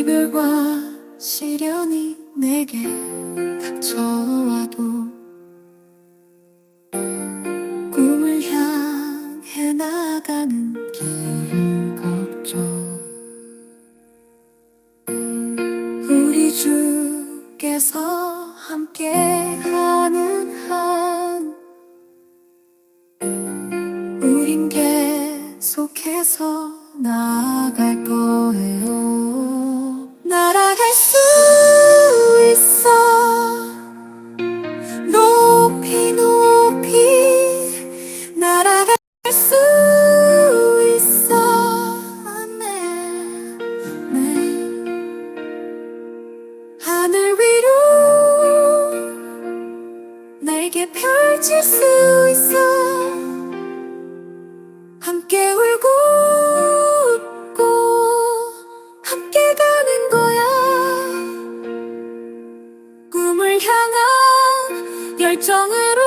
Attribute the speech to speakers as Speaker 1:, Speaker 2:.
Speaker 1: 이별과 시련이 내게 닥쳐와도 꿈을 향해 나가는 길을 걷죠. 우리 주께서 함께 하는 한 우린 계속해서 나 펼칠 수 있어. 함께 울고 웃고 함께 가는 거야. 꿈을 향한 열정을